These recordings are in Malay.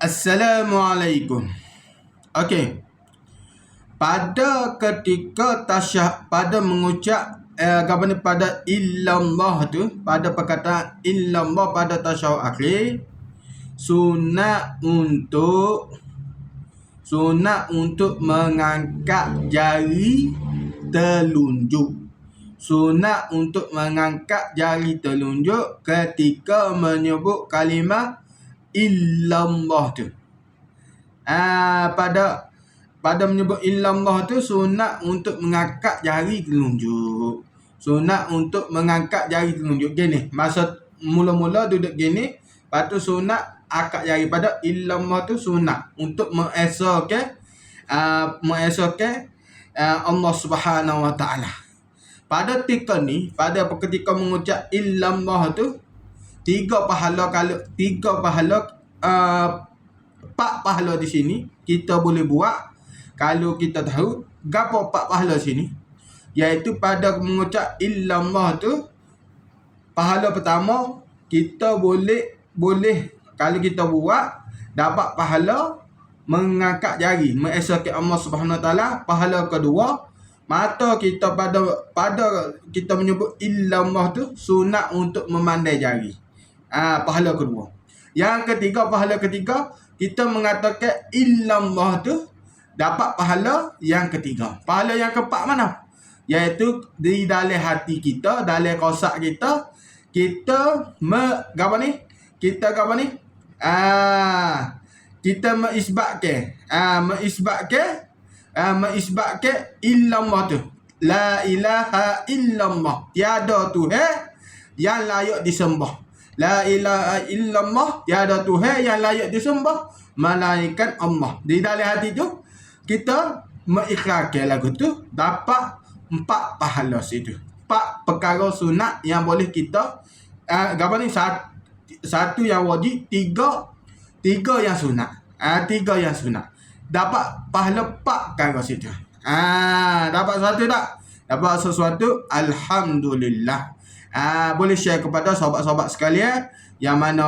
Assalamualaikum. Okey. Pada ketika tasyah pada mengucap eh, apa ni pada illallah tu pada perkataan illallah pada tasyahud akhir sunat untuk sunat untuk mengangkat jari telunjuk sunat untuk mengangkat jari telunjuk ketika menyebut kalimah illallah tu. Ah pada pada menyebut illallah tu sunat untuk mengangkat jari telunjuk. Sunat untuk mengangkat jari telunjuk gini. Masa mula-mula duduk gini, lepas tu sunat akak jari pada illallah tu sunat untuk mengesahkan uh, mengesahkan uh, Allah Subhanahu Wa Taala. Pada ketika ni, pada ketika mengucap illallah tu, tiga pahala kalau tiga pahala uh, empat pahala di sini kita boleh buat. Kalau kita tahu gapo empat pahala sini? Iaitu pada mengucap illallah tu pahala pertama kita boleh boleh kalau kita buat dapat pahala mengangkat jari mengesahkan Allah Subhanahu Taala. Pahala kedua mata kita pada pada kita menyebut illallah tu sunat untuk memandai jari Ah, pahala kedua. Yang ketiga, pahala ketiga, kita mengatakan illallah tu dapat pahala yang ketiga. Pahala yang keempat mana? Iaitu di dalam hati kita, dalam kosak kita, kita me, apa ni? Kita apa ni? Ah, kita mengisbatkan. Ah, mengisbatkan. Ah, mengisbatkan illallah tu. La ilaha illallah. Tiada Tuhan yang layak disembah. La ilaha illallah tiada tuhan yang layak disembah malaikat Allah. Di dalam hati tu kita mengikrarkan lagu tu dapat empat pahala situ. Empat perkara sunat yang boleh kita uh, apa ni satu, satu yang wajib, tiga tiga yang sunat. Ah uh, tiga yang sunat. Dapat pahala empat perkara situ. Ah uh, dapat satu tak? Dapat sesuatu alhamdulillah. Ah boleh share kepada sahabat-sahabat sekalian yang mana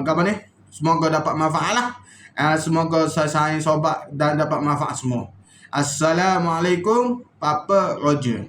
apa ni? Semoga dapat manfaat lah. Ah, semoga saya sahabat dan dapat manfaat semua. Assalamualaikum Papa Roger.